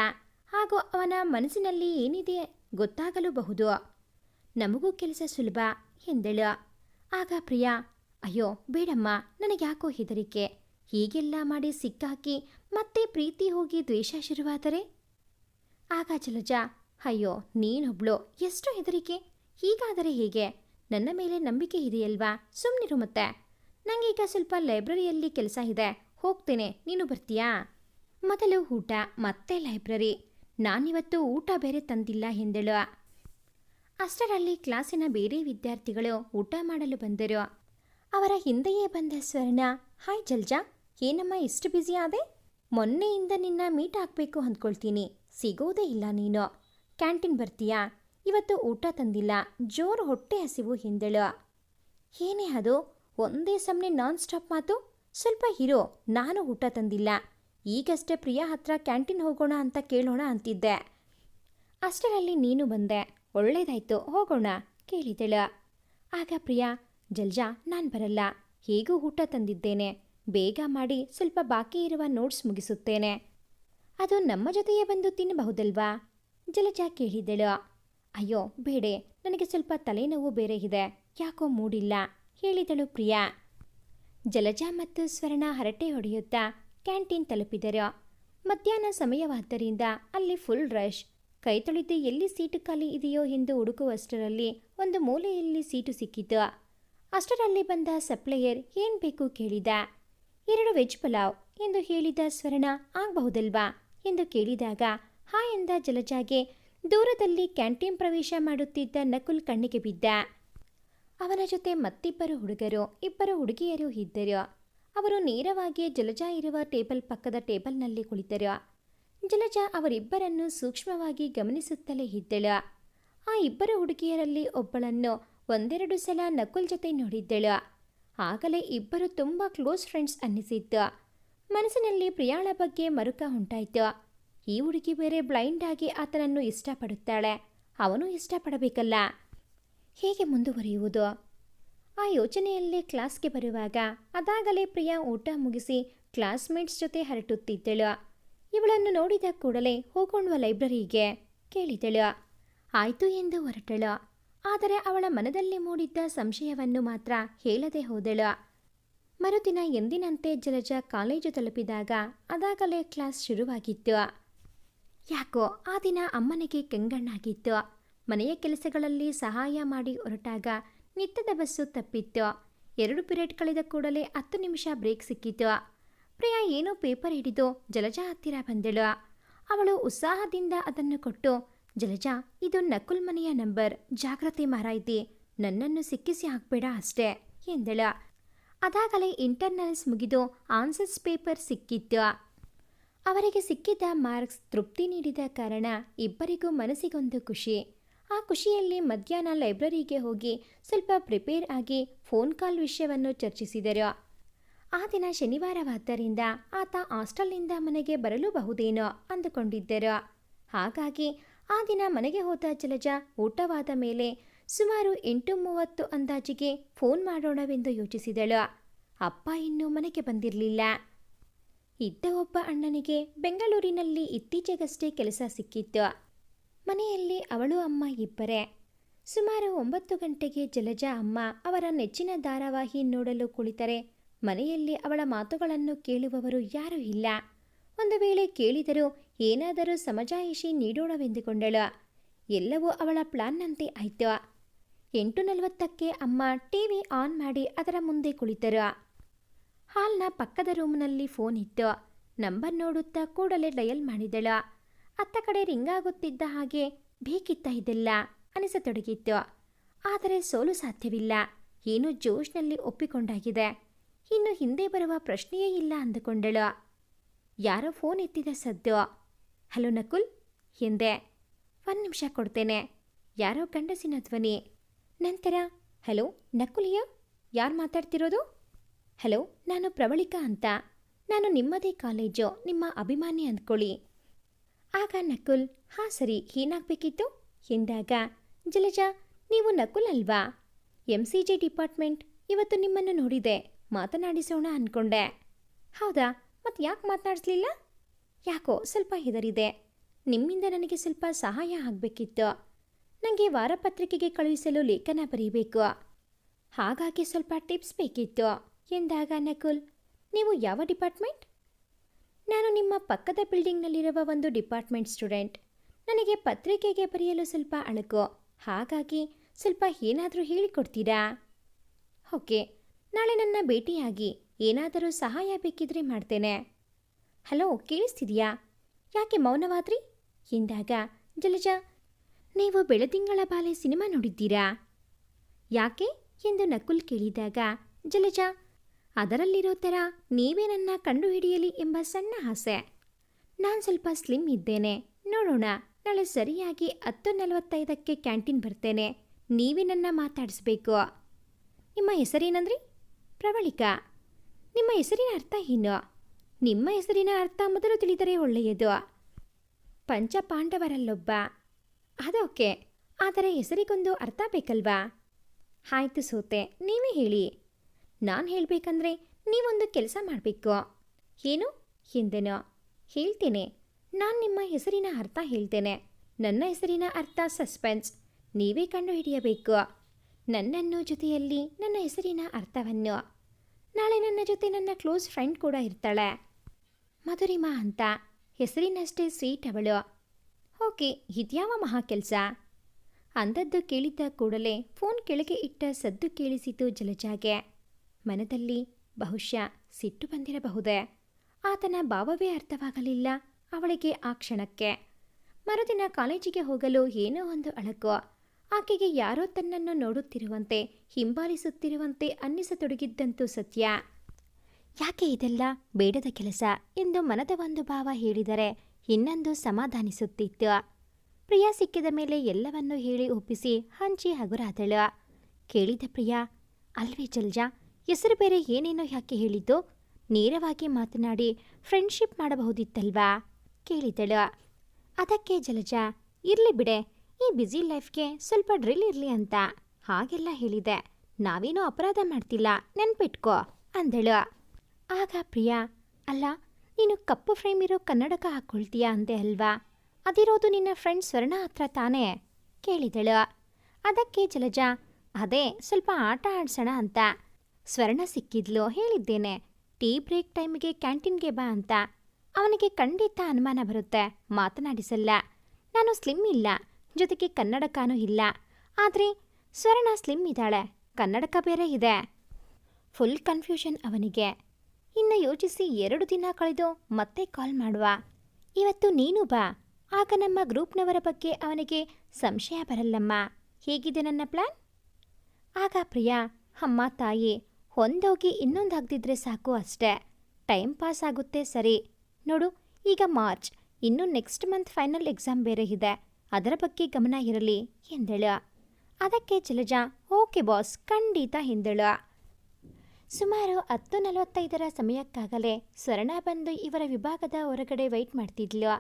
ಹಾಗೂ ಅವನ ಮನಸ್ಸಿನಲ್ಲಿ ಏನಿದೆ ಗೊತ್ತಾಗಲೂಬಹುದು. ನಮಗೂ ಕೆಲಸ ಸುಲಭ, ಎಂದಳು. ಆಗ ಪ್ರಿಯಾ, ಅಯ್ಯೋ, ಬೇಡಮ್ಮ, ನನಗ್ಯಾಕೋ ಹೆದರಿಕೆ. ಹೀಗೆಲ್ಲ ಮಾಡಿ ಸಿಕ್ಕಾಕಿ ಮತ್ತೆ ಪ್ರೀತಿ ಹೋಗಿ ದ್ವೇಷ ಶುರುವಾದರೆ? ಆಗ ಜಲಜ, ಅಯ್ಯೋ, ನೀನೊಬ್ಳು, ಎಷ್ಟು ಹೆದರಿಕೆ. ಹೀಗಾದರೆ ಹೇಗೆ? ನನ್ನ ಮೇಲೆ ನಂಬಿಕೆ ಇದೆಯಲ್ವಾ? ಸುಮ್ಮನಿರು ಮತ್ತೆ. ನನಗೀಗ ಸ್ವಲ್ಪ ಲೈಬ್ರರಿಯಲ್ಲಿ ಕೆಲಸ ಇದೆ. ಹೋಗ್ತೇನೆ. ನೀನು ಬರ್ತೀಯಾ? ಮೊದಲು ಊಟ, ಮತ್ತೆ ಲೈಬ್ರರಿ. ನಾನಿವತ್ತು ಊಟ ಬೇರೆ ತಂದಿಲ್ಲ ಎಂದಳು ಅಷ್ಟರಲ್ಲಿ ಕ್ಲಾಸಿನ ಬೇರೆ ವಿದ್ಯಾರ್ಥಿಗಳು ಊಟ ಮಾಡಲು ಬಂದರು. ಅವರ ಹಿಂದೆಯೇ ಬಂದ ಸ್ವರ್ಣ, ಹಾಯ್ ಜಲ್ಜಾ, ಏನಮ್ಮ ಇಷ್ಟು ಬ್ಯುಸಿ ಆದೆ? ಮೊನ್ನೆಯಿಂದ ನಿನ್ನ ಮೀಟ್ ಹಾಕಬೇಕು ಅಂದ್ಕೊಳ್ತೀನಿ, ಸಿಗೋದೇ ಇಲ್ಲ ನೀನು. ಕ್ಯಾಂಟೀನ್ ಬರ್ತೀಯಾ? ಇವತ್ತು ಊಟ ತಂದಿಲ್ಲ, ಜೋರು ಹೊಟ್ಟೆ ಹಸಿವು ಹಿಂದಳು. ಏನೇ ಅದು, ಒಂದೇ ಸಮನೆ ನಾನ್ ಸ್ಟಾಪ್ ಮಾತು? ಸ್ವಲ್ಪ ಇರೋ, ನಾನು ಊಟ ತಂದಿಲ್ಲ. ಈಗಷ್ಟೇ ಪ್ರಿಯಾ ಹತ್ರ ಕ್ಯಾಂಟೀನ್ ಹೋಗೋಣ ಅಂತ ಕೇಳೋಣ ಅಂತಿದ್ದೆ. ಅಷ್ಟರಲ್ಲಿ ನೀನು ಬಂದೆ. ಒಳ್ಳೇದಾಯ್ತು, ಹೋಗೋಣ, ಕೇಳಿದಳು. ಆಗ ಪ್ರಿಯಾ, ಜಲ್ಜಾ, ನಾನು ಬರಲ್ಲ, ಹೇಗೂ ಊಟ ತಂದಿದ್ದೇನೆ, ಬೇಗ ಮಾಡಿ ಸ್ವಲ್ಪ ಬಾಕಿ ಇರುವ ನೋಟ್ಸ್ ಮುಗಿಸುತ್ತೇನೆ. ಅದು ನಮ್ಮ ಜೊತೆಯೇ ಬಂದು ತಿನ್ನಬಹುದಲ್ವಾ ಜಲಜಾ ಕೇಳಿದಳು. ಅಯ್ಯೋ, ಬೇಡೆ, ನನಗೆ ಸ್ವಲ್ಪ ತಲೆನೋವು ಬೇರೆ ಇದೆ, ಯಾಕೋ ಮೂಡಿಲ್ಲ, ಹೇಳಿದಳು ಪ್ರಿಯಾ. ಜಲಜಾ ಮತ್ತು ಸ್ವರ್ಣ ಹರಟೆ ಹೊಡೆಯುತ್ತಾ ಕ್ಯಾಂಟೀನ್ ತಲುಪಿದರು. ಮಧ್ಯಾಹ್ನ ಸಮಯವಾದ್ದರಿಂದ ಅಲ್ಲಿ ಫುಲ್ ರಶ್ ಕೈ ತೊಳೆದು, ಎಲ್ಲಿ ಸೀಟು ಖಾಲಿ ಇದೆಯೋ ಎಂದು ಹುಡುಕುವಷ್ಟರಲ್ಲಿ ಒಂದು ಮೂಲೆಯಲ್ಲಿ ಸೀಟು ಸಿಕ್ಕಿತು. ಅಷ್ಟರಲ್ಲಿ ಬಂದ ಸಪ್ಲೈಯರ್ ಏನ್ ಬೇಕು ಕೇಳಿದ. ಎರಡು ವೆಜ್ ಪಲಾವ್ ಎಂದು ಹೇಳಿದ ಸ್ವರ್ಣ, ಆಗಬಹುದಲ್ವಾ? ಎಂದು ಕೇಳಿದಾಗ, ಹಾ ಎಂದ ಜಲಜಾಗೆ ದೂರದಲ್ಲಿ ಕ್ಯಾಂಟೀನ್ ಪ್ರವೇಶ ಮಾಡುತ್ತಿದ್ದ ನಕುಲ್ ಕಣ್ಣಿಗೆ ಬಿದ್ದ. ಅವನ ಜೊತೆ ಮತ್ತಿಬ್ಬರು ಹುಡುಗರು, ಇಬ್ಬರು ಹುಡುಗಿಯರು ಇದ್ದರು. ಅವರು ನೇರವಾಗಿ ಜಲಜಾ ಇರುವ ಟೇಬಲ್ ಪಕ್ಕದ ಟೇಬಲ್ನಲ್ಲಿ ಕುಳಿತರು. ಜಲಜಾ ಅವರಿಬ್ಬರನ್ನು ಸೂಕ್ಷ್ಮವಾಗಿ ಗಮನಿಸುತ್ತಲೇ ಇದ್ದಳು. ಆ ಇಬ್ಬರ ಹುಡುಗಿಯರಲ್ಲಿ ಒಬ್ಬಳನ್ನು ಒಂದೆರಡು ಸಲ ನಕುಲ್ ಜೊತೆ ನೋಡಿದ್ದಳು. ಆಗಲೇ ಇಬ್ಬರು ತುಂಬ ಕ್ಲೋಸ್ ಫ್ರೆಂಡ್ಸ್ ಅನ್ನಿಸಿತ್ತು. ಮನಸ್ಸಿನಲ್ಲಿ ಪ್ರಿಯಾಳ ಬಗ್ಗೆ ಮರುಕ ಉಂಟಾಯಿತು. ಈ ಹುಡುಗಿ ಬೇರೆ ಬ್ಲೈಂಡ್ ಆಗಿ ಆತನನ್ನು ಇಷ್ಟಪಡುತ್ತಾಳೆ. ಅವನು ಇಷ್ಟಪಡಬೇಕಲ್ಲ? ಹೇಗೆ ಮುಂದುವರಿಯುವುದು? ಆ ಯೋಚನೆಯಲ್ಲಿ ಕ್ಲಾಸ್ಗೆ ಬರುವಾಗ ಅದಾಗಲೇ ಪ್ರಿಯಾ ಊಟ ಮುಗಿಸಿ ಕ್ಲಾಸ್ಮೇಟ್ಸ್ ಜೊತೆ ಹರಟುತ್ತಿದ್ದಳು. ಇವಳನ್ನು ನೋಡಿದ ಕೂಡಲೇ ಹೋಗೋಣ ಲೈಬ್ರರಿಗೆ. ಕೇಳಿದಳು. ಆಯ್ತು ಎಂದು ಹೊರಟಳು. ಆದರೆ ಅವಳ ಮನದಲ್ಲಿ ಮೂಡಿದ್ದ ಸಂಶಯವನ್ನು ಮಾತ್ರ ಹೇಳದೆ ಹೋದಳು. ಮರುದಿನ ಎಂದಿನಂತೆ ಜಲಜ ಕಾಲೇಜು ತಲುಪಿದಾಗ ಅದಾಗಲೇ ಕ್ಲಾಸ್ ಶುರುವಾಗಿತ್ತು. ಯಾಕೋ ಆ ದಿನ ಅಮ್ಮನಿಗೆ ಕೆಂಗಣ್ಣಾಗಿತ್ತು. ಮನೆಯ ಕೆಲಸಗಳಲ್ಲಿ ಸಹಾಯ ಮಾಡಿ ಹೊರಟಾಗ ನಿತ್ಯದ ಬಸ್ಸು ತಪ್ಪಿತ್ತು. ಎರಡು ಪಿರಿಯಡ್ ಕಳೆದ ಕೂಡಲೇ ಹತ್ತು ನಿಮಿಷ ಬ್ರೇಕ್ ಸಿಕ್ಕಿತು. ಪ್ರಿಯಾ ಏನೋ ಪೇಪರ್ ಹಿಡಿದು ಜಲಜ ಹತ್ತಿರ ಬಂದಳು. ಅವಳು ಉತ್ಸಾಹದಿಂದ ಅದನ್ನು ಕೊಟ್ಟು, ಜಲಜಾ, ಇದು ನಕುಲ್ ಮನೆಯ ನಂಬರ್. ಜಾಗ್ರತೆ ಮಾರಾಯ್ತಿ ನನ್ನನ್ನು ಸಿಕ್ಕಿಸಿ ಹಾಕ್ಬೇಡ ಅಷ್ಟೇ, ಎಂದಳು. ಅದಾಗಲೇ ಇಂಟರ್ನಲ್ಸ್ ಮುಗಿದು ಆನ್ಸರ್ಸ್ ಪೇಪರ್ ಸಿಕ್ಕಿತ್ತು. ಅವರಿಗೆ ಸಿಕ್ಕಿದ್ದ ಮಾರ್ಕ್ಸ್ ತೃಪ್ತಿ ನೀಡಿದ ಕಾರಣ ಇಬ್ಬರಿಗೂ ಮನಸ್ಸಿಗೊಂದು ಖುಷಿ. ಆ ಖುಷಿಯಲ್ಲಿ ಮಧ್ಯಾಹ್ನ ಲೈಬ್ರರಿಗೆ ಹೋಗಿ ಸ್ವಲ್ಪ ಪ್ರಿಪೇರ್ ಆಗಿ ಫೋನ್ ಕಾಲ್ ವಿಷಯವನ್ನು ಚರ್ಚಿಸಿದರು. ಆ ದಿನ ಶನಿವಾರವಾದ್ದರಿಂದ ಆತ ಹಾಸ್ಟೆಲ್ನಿಂದ ಮನೆಗೆ ಬರಲೂಬಹುದೇನೋ ಅಂದುಕೊಂಡಿದ್ದರು. ಹಾಗಾಗಿ ಆ ದಿನ ಮನೆಗೆ ಹೋದ ಜಲಜ ಊಟವಾದ ಮೇಲೆ ಸುಮಾರು ಎಂಟು ಮೂವತ್ತು ಅಂದಾಜಿಗೆ ಫೋನ್ ಮಾಡೋಣವೆಂದು ಯೋಚಿಸಿದಳು. ಅಪ್ಪ ಇನ್ನೂ ಮನೆಗೆ ಬಂದಿರಲಿಲ್ಲ. ಇದ್ದ ಒಬ್ಬ ಅಣ್ಣನಿಗೆ ಬೆಂಗಳೂರಿನಲ್ಲಿ ಇತ್ತೀಚೆಗಷ್ಟೇ ಕೆಲಸ ಸಿಕ್ಕಿತ್ತು. ಮನೆಯಲ್ಲಿ ಅವಳು ಅಮ್ಮ ಇಬ್ಬರೇ. ಸುಮಾರು ಒಂಬತ್ತು ಗಂಟೆಗೆ ಜಲಜ ಅಮ್ಮ ಅವರ ನೆಚ್ಚಿನ ಧಾರಾವಾಹಿ ನೋಡಲು ಕುಳಿತರೆ ಮನೆಯಲ್ಲಿ ಅವಳ ಮಾತುಗಳನ್ನು ಕೇಳುವವರು ಯಾರೂ ಇಲ್ಲ. ಒಂದು ವೇಳೆ ಕೇಳಿದರೂ ಏನಾದರೂ ಸಮಜಾಯಿಷಿ ನೀಡೋಣವೆಂದುಕೊಂಡಳು. ಎಲ್ಲವೂ ಅವಳ ಪ್ಲಾನ್ನಂತೆ ಆಯ್ತು. ಎಂಟು ನಲವತ್ತಕ್ಕೆ ಅಮ್ಮ ಟಿ ವಿ ಆನ್ ಮಾಡಿ ಅದರ ಮುಂದೆ ಕುಳಿತರು. ಹಾಲ್ನ ಪಕ್ಕದ ರೂಮ್ನಲ್ಲಿ ಫೋನ್ ಇತ್ತು. ನಂಬರ್ ನೋಡುತ್ತಾ ಕೂಡಲೇ ಡಯಲ್ ಮಾಡಿದಳು. ಅತ್ತ ಕಡೆ ರಿಂಗ್ ಆಗುತ್ತಿದ್ದ ಹಾಗೆ ಬೇಕಿತ್ತ ಇದೆಲ್ಲ ಅನಿಸತೊಡಗಿತ್ತು. ಆದರೆ ಸೋಲು ಸಾಧ್ಯವಿಲ್ಲ. ಏನೋ ಜೋಶ್ನಲ್ಲಿ ಒಪ್ಪಿಕೊಂಡಾಗಿದೆ. ಇನ್ನು ಹಿಂದೆ ಬರುವ ಪ್ರಶ್ನೆಯೇ ಇಲ್ಲ ಅಂದುಕೊಂಡಳು. ಯಾರೋ ಫೋನ್ ಎತ್ತಿದ ಸದ್ದು. ಹಲೋ ನಕುಲ್ ಎಂದೆ ಒಂದು ನಿಮಿಷ ಕೊಡ್ತೇನೆ. ಯಾರೋ ಗಂಡಸಿನ ಧ್ವನಿ. ನಂತರ, ಹಲೋ ನಕುಲಿಯ ಯಾರು ಮಾತಾಡ್ತಿರೋದು? ಹಲೋ, ನಾನು ಪ್ರವಳಿಕಾ ಅಂತ. ನಾನು ನಿಮ್ಮದೇ ಕಾಲೇಜು, ನಿಮ್ಮ ಅಭಿಮಾನಿ ಅಂದ್ಕೊಳ್ಳಿ. ಆಗ ನಕುಲ್, ಹಾಂ ಸರಿ, ಏನಾಗಬೇಕಿತ್ತು? ಎಂದಾಗ, ಜಲಜ, ನೀವು ನಕುಲ್ ಅಲ್ವಾ? ಎಂ ಸಿ ಜಿ ಡಿಪಾರ್ಟ್ಮೆಂಟ್, ಇವತ್ತು ನಿಮ್ಮನ್ನು ನೋಡಿದೆ. ಮಾತನಾಡಿಸೋಣ ಅಂದ್ಕೊಂಡೆ ಹೌದಾ? ಮತ್ತೆ ಯಾಕೆ ಮಾತನಾಡಿಸ್ಲಿಲ್ಲ? ಯಾಕೋ ಸ್ವಲ್ಪ ಹೆದರಿದೆ. ನಿಮ್ಮಿಂದ ನನಗೆ ಸ್ವಲ್ಪ ಸಹಾಯ ಆಗಬೇಕಿತ್ತು. ನನಗೆ ವಾರಪತ್ರಿಕೆಗೆ ಕಳುಹಿಸಲು ಲೇಖನ ಬರೀಬೇಕು. ಹಾಗಾಗಿ ಸ್ವಲ್ಪ ಟಿಪ್ಸ್ ಬೇಕಿತ್ತು. ಎಂದಾಗ, ನಕುಲ್, ನೀವು ಯಾವ ಡಿಪಾರ್ಟ್ಮೆಂಟ್? ನಾನು ನಿಮ್ಮ ಪಕ್ಕದ ಬಿಲ್ಡಿಂಗ್ನಲ್ಲಿರುವ ಒಂದು ಡಿಪಾರ್ಟ್ಮೆಂಟ್ ಸ್ಟೂಡೆಂಟ್. ನನಗೆ ಪತ್ರಿಕೆಗೆ ಬರೆಯಲು ಸ್ವಲ್ಪ ಅಳಕು. ಹಾಗಾಗಿ ಸ್ವಲ್ಪ ಏನಾದರೂ ಹೇಳಿಕೊಡ್ತೀರಾ? ಓಕೆ. ನಾಳೆ ನನ್ನ ಭೇಟಿಯಾಗಿ ಏನಾದರೂ ಸಹಾಯ ಬೇಕಿದ್ರೆ ಮಾಡ್ತೇನೆ. ಹಲೋ, ಕೇಳಿಸ್ತಿದೆಯಾ? ಯಾಕೆ ಮೌನವಾದ್ರಿ? ಎಂದಾಗ, ಜಲಜ, ನೀವು ಬೆಳದಿಂಗಳ ಬಾಲೆ ಸಿನಿಮಾ ನೋಡಿದ್ದೀರಾ? ಯಾಕೆ? ಎಂದು ನಕುಲ್ ಕೇಳಿದಾಗ, ಜಲಜ, ಅದರಲ್ಲಿರೋ ಥರ ನೀವೇ ನನ್ನ ಕಂಡುಹಿಡಿಯಲಿ ಎಂಬ ಸಣ್ಣ ಆಸೆ. ನಾನು ಸ್ವಲ್ಪ ಸ್ಲಿಮ್ ಇದ್ದೇನೆ. ನೋಡೋಣ, ನಾಳೆ ಸರಿಯಾಗಿ ಹತ್ತು ನಲವತ್ತೈದಕ್ಕೆ ಕ್ಯಾಂಟೀನ್ ಬರ್ತೇನೆ. ನೀವೇ ನನ್ನ ಮಾತಾಡಿಸ್ಬೇಕು. ನಿಮ್ಮ ಹೆಸರೇನಂದ್ರಿ? ಪ್ರವಳಿಕಾ ನಿಮ್ಮ ಹೆಸರಿನ ಅರ್ಥ ಏನು ನಿಮ್ಮ ಹೆಸರಿನ ಅರ್ಥ ಮೊದಲು ತಿಳಿದರೆ ಒಳ್ಳೆಯದು. ಪಂಚಪಾಂಡವರಲ್ಲೊಬ್ಬ. ಅದೋಕೆ, ಆದರೆ ಹೆಸರಿಗೊಂದು ಅರ್ಥ ಬೇಕಲ್ವಾ? ಆಯ್ತು ಸೋತೆ, ನೀವೇ ಹೇಳಿ. ನಾನು ಹೇಳಬೇಕಂದ್ರೆ ನೀವೊಂದು ಕೆಲಸ ಮಾಡಬೇಕು. ಏನು? ಎಂದೆನೋ ಹೇಳ್ತೇನೆ. ನಾನು ನಿಮ್ಮ ಹೆಸರಿನ ಅರ್ಥ ಹೇಳ್ತೇನೆ. ನನ್ನ ಹೆಸರಿನ ಅರ್ಥ ಸಸ್ಪೆನ್ಸ್. ನೀವೇ ಕಂಡು ಹಿಡಿಯಬೇಕು ನನ್ನನ್ನು ಜೊತೆಯಲ್ಲಿ ನನ್ನ ಹೆಸರಿನ ಅರ್ಥವನ್ನು. ನಾಳೆ ನನ್ನ ಜೊತೆ ನನ್ನ ಕ್ಲೋಸ್ ಫ್ರೆಂಡ್ ಕೂಡ ಇರ್ತಾಳೆ. ಮಧುರಿಮಾ ಅಂತ. ಹೆಸರಿನಷ್ಟೇ ಸ್ವೀಟ್ ಅವಳು. ಓಕೆ, ಇದ್ಯಾವ ಮಹಾ ಕೆಲಸ? ಅಂದದ್ದು ಕೇಳಿದ್ದ ಕೂಡಲೇ ಫೋನ್ ಕೆಳಗೆ ಇಟ್ಟ ಸದ್ದು ಕೇಳಿಸಿತು ಜಲಜಾಗೆ. ಮನದಲ್ಲಿ ಬಹುಶಃ ಸಿಟ್ಟು ಬಂದಿರಬಹುದೇ? ಆತನ ಭಾವವೇ ಅರ್ಥವಾಗಲಿಲ್ಲ ಅವಳಿಗೆ ಆ ಕ್ಷಣಕ್ಕೆ. ಮರುದಿನ ಕಾಲೇಜಿಗೆ ಹೋಗಲು ಏನೋ ಒಂದು ಅಳಕು. ಆಕೆಗೆ ಯಾರೋ ತನ್ನನ್ನು ನೋಡುತ್ತಿರುವಂತೆ, ಹಿಂಬಾಲಿಸುತ್ತಿರುವಂತೆ ಅನ್ನಿಸತೊಡಗಿದ್ದಂತೂ ಸತ್ಯ. ಯಾಕೆ ಇದೆಲ್ಲ ಬೇಡದ ಕೆಲಸ ಎಂದು ಮನದ ಒಂದು ಭಾವ ಹೇಳಿದರೆ ಇನ್ನೊಂದು ಸಮಾಧಾನಿಸುತ್ತಿತ್ತು. ಪ್ರಿಯಾ ಸಿಕ್ಕಿದ ಮೇಲೆ ಎಲ್ಲವನ್ನೂ ಹೇಳಿ ಒಪ್ಪಿಸಿ ಹಂಚಿ ಹಗುರಾದಳು. ಕೇಳಿದ ಪ್ರಿಯಾ, ಅಲ್ವೇ ಜಲ್ಜಾ, ಹೆಸರು ಬೇರೆ ಏನೇನೋ ಯಾಕೆ ಹೇಳಿದ್ದು? ನೇರವಾಗಿ ಮಾತನಾಡಿ ಫ್ರೆಂಡ್ಶಿಪ್ ಮಾಡಬಹುದಿತ್ತಲ್ವಾ? ಕೇಳಿದಳು. ಅದಕ್ಕೆ ಜಲಜ, ಇರ್ಲಿ ಬಿಡೆ ಈ ಬ್ಯುಸಿ ಲೈಫ್ಗೆ ಸ್ವಲ್ಪ ಡ್ರಿಲ್ ಇರಲಿ ಅಂತ ಹಾಗೆಲ್ಲ ಹೇಳಿದೆ. ನಾವೇನೂ ಅಪರಾಧ ಮಾಡ್ತಿಲ್ಲ, ನೆನ್ಪಿಟ್ಕೋ, ಅಂದಳು. ಆಗ ಪ್ರಿಯಾ, ಅಲ್ಲ, ನೀನು ಕಪ್ಪು ಫ್ರೇಮ್ ಇರೋ ಕನ್ನಡಕ ಹಾಕ್ಕೊಳ್ತೀಯಾ ಅಂದೆ ಅಲ್ವಾ? ಅದಿರೋದು ನಿನ್ನ ಫ್ರೆಂಡ್ ಸ್ವರ್ಣ ಹತ್ರ ತಾನೇ? ಕೇಳಿದಳು. ಅದಕ್ಕೆ ಜಲಜ, ಅದೇ, ಸ್ವಲ್ಪ ಆಟ ಆಡ್ಸೋಣ ಅಂತ. ಸ್ವರ್ಣ ಸಿಕ್ಕಿದ್ಲು, ಹೇಳಿದ್ದೇನೆ. ಟೀ ಬ್ರೇಕ್ ಟೈಮಿಗೆ ಕ್ಯಾಂಟೀನ್ಗೆ ಬಾ ಅಂತ. ಅವನಿಗೆ ಖಂಡಿತ ಅನುಮಾನ ಬರುತ್ತೆ, ಮಾತನಾಡಿಸಲ್ಲ. ನಾನು ಸ್ಲಿಮ್ ಇಲ್ಲ. ಜೊತೆಗೆ ಕನ್ನಡಕನೂ ಇಲ್ಲ. ಆದರೆ ಸ್ವರ್ಣ ಸ್ಲಿಮ್ ಇದ್ದಾಳೆ. ಕನ್ನಡಕ ಬೇರೆ ಇದೆ. ಫುಲ್ ಕನ್ಫ್ಯೂಷನ್ ಅವನಿಗೆ. ಇನ್ನು ಯೋಚಿಸಿ ಎರಡು ದಿನ ಕಳೆದು ಮತ್ತೆ ಕಾಲ್ ಮಾಡುವ. ಇವತ್ತು ನೀನು ಬಾ. ಆಗ ನಮ್ಮ ಗ್ರೂಪ್ನವರ ಬಗ್ಗೆ ಅವನಿಗೆ ಸಂಶಯ ಬರಲ್ಲಮ್ಮ. ಹೇಗಿದೆ ನನ್ನ ಪ್ಲಾನ್? ಆಗ ಪ್ರಿಯಾ, ಅಮ್ಮ, ತಾಯಿ ಒಂದೋಗಿ ಇನ್ನೊಂದಾಗ್ದಿದ್ರೆ ಸಾಕು ಅಷ್ಟೇ. ಟೈಮ್ ಪಾಸ್ ಆಗುತ್ತೆ ಸರಿ. ನೋಡು, ಈಗ ಮಾರ್ಚ್. ಇನ್ನು ನೆಕ್ಸ್ಟ್ ಮಂತ್ ಫೈನಲ್ ಎಕ್ಸಾಮ್ ಬೇರೆ ಇದೆ. ಅದರ ಬಗ್ಗೆ ಗಮನ ಇರಲಿ ಎಂದಳು. ಅದಕ್ಕೆ ಜಲಜ, ಓಕೆ ಬಾಸ್, ಖಂಡಿತ ಎಂದಳು. ಸುಮಾರು ಹತ್ತು ನಲವತ್ತೈದರ ಸಮಯಕ್ಕಾಗಲೇ ಸ್ವರ್ಣ ಬಂದು ಇವರ ವಿಭಾಗದ ಹೊರಗಡೆ ವೆಯ್ಟ್ ಮಾಡ್ತಿದ್ಲು.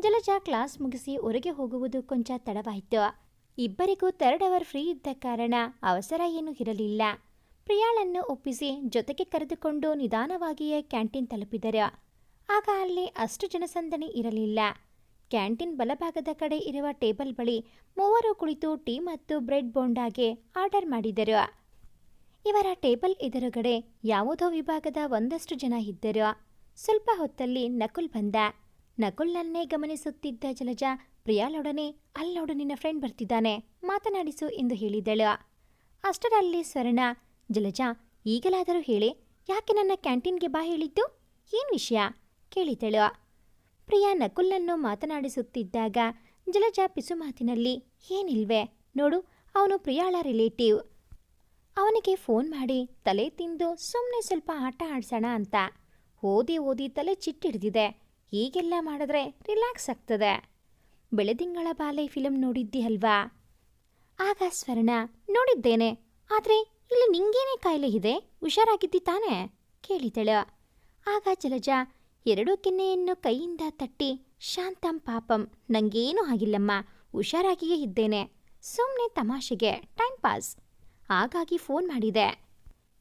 ಜಲಜ ಕ್ಲಾಸ್ ಮುಗಿಸಿ ಹೊರಗೆ ಹೋಗುವುದು ಕೊಂಚ ತಡವಾಯಿತು. ಇಬ್ಬರಿಗೂ ಥರ್ಡ್ ಅವರ್ ಫ್ರೀ ಇದ್ದ ಕಾರಣ ಅವಸರ ಏನೂ ಇರಲಿಲ್ಲ. ಪ್ರಿಯಾಳನ್ನು ಒಪ್ಪಿಸಿ ಜೊತೆಗೆ ಕರೆದುಕೊಂಡು ನಿಧಾನವಾಗಿಯೇ ಕ್ಯಾಂಟೀನ್ ತಲುಪಿದರು. ಆಗ ಅಲ್ಲಿ ಅಷ್ಟು ಜನಸಂದಣಿ ಇರಲಿಲ್ಲ. ಕ್ಯಾಂಟೀನ್ ಬಲಭಾಗದ ಕಡೆ ಇರುವ ಟೇಬಲ್ ಬಳಿ ಮೂವರು ಕುಳಿತು ಟೀ ಮತ್ತು ಬ್ರೆಡ್ ಬೋಂಡಾಗೆ ಆರ್ಡರ್ ಮಾಡಿದರು. ಇವರ ಟೇಬಲ್ ಎದುರುಗಡೆ ಯಾವುದೋ ವಿಭಾಗದ ಒಂದಷ್ಟು ಜನ ಇದ್ದರು. ಸ್ವಲ್ಪ ಹೊತ್ತಲ್ಲಿ ನಕುಲ್ ಬಂದ. ನಕುಲ್ನನ್ನೇ ಗಮನಿಸುತ್ತಿದ್ದ ಜಲಜ ಪ್ರಿಯಾಳೊಡನೆ ಅಲ್ಲೋಡು ನಿನ್ನ ಫ್ರೆಂಡ್ ಬರ್ತಿದ್ದಾನೆ, ಮಾತನಾಡಿಸು ಎಂದು ಹೇಳಿದಳು. ಅಷ್ಟರಲ್ಲಿ ಸ್ವರ್ಣ, ಜಲಜ, ಈಗಲಾದರೂ ಹೇಳಿ, ಯಾಕೆ ನನ್ನ ಕ್ಯಾಂಟೀನ್ಗೆ ಬಾ ಹೇಳಿದ್ದು? ಏನು ವಿಷಯ? ಕೇಳಿದಳು. ಪ್ರಿಯಾ ನಕುಲ್ನನ್ನು ಮಾತನಾಡಿಸುತ್ತಿದ್ದಾಗ, ಜಲಜ ಪಿಸುಮಾತಿನಲ್ಲಿ ಏನಿಲ್ವೇ? ನೋಡು, ಅವನು ಪ್ರಿಯಾಳ ರಿಲೇಟಿವ್. ಅವನಿಗೆ ಫೋನ್ ಮಾಡಿ, ತಲೆ ತಿಂದು ಸುಮ್ಮನೆ ಸ್ವಲ್ಪ ಆಟ ಆಡ್ಸೋಣ ಅಂತ. ಓದಿ ಓದಿ ತಲೆ ಚಿಟ್ಟಿಡ್ದಿದೆ. ಹೀಗೆಲ್ಲ ಮಾಡಿದ್ರೆ ರಿಲ್ಯಾಕ್ಸ್ ಆಗ್ತದೆ. ಬೆಳೆದಿಂಗಳ ಬಾಲೆ ಫಿಲಮ್ ನೋಡಿದ್ದಿ ಅಲ್ವಾ ಆಗ ಸ್ವರ್ಣ, ನೋಡಿದ್ದೇನೆ. ಆದರೆ ಇಲ್ಲಿ ನಿಂಗೇನೇ ಕಾಯಿಲೆ ಇದೆ? ಹುಷಾರಾಗಿದ್ದಿ ತಾನೇ? ಕೇಳಿದಳು. ಆಗ ಜಲಜ ಎರಡೂ ಕೆನ್ನೆಯನ್ನು ಕೈಯಿಂದ ತಟ್ಟಿ, ಶಾಂತಂ ಪಾಪಂ, ನಂಗೇನೂ ಆಗಿಲ್ಲಮ್ಮ, ಹುಷಾರಾಗಿಯೇ ಇದ್ದೇನೆ. ಸುಮ್ಮನೆ ತಮಾಷೆಗೆ, ಟೈಮ್ ಪಾಸ್. ಹಾಗಾಗಿ ಫೋನ್ ಮಾಡಿದೆ.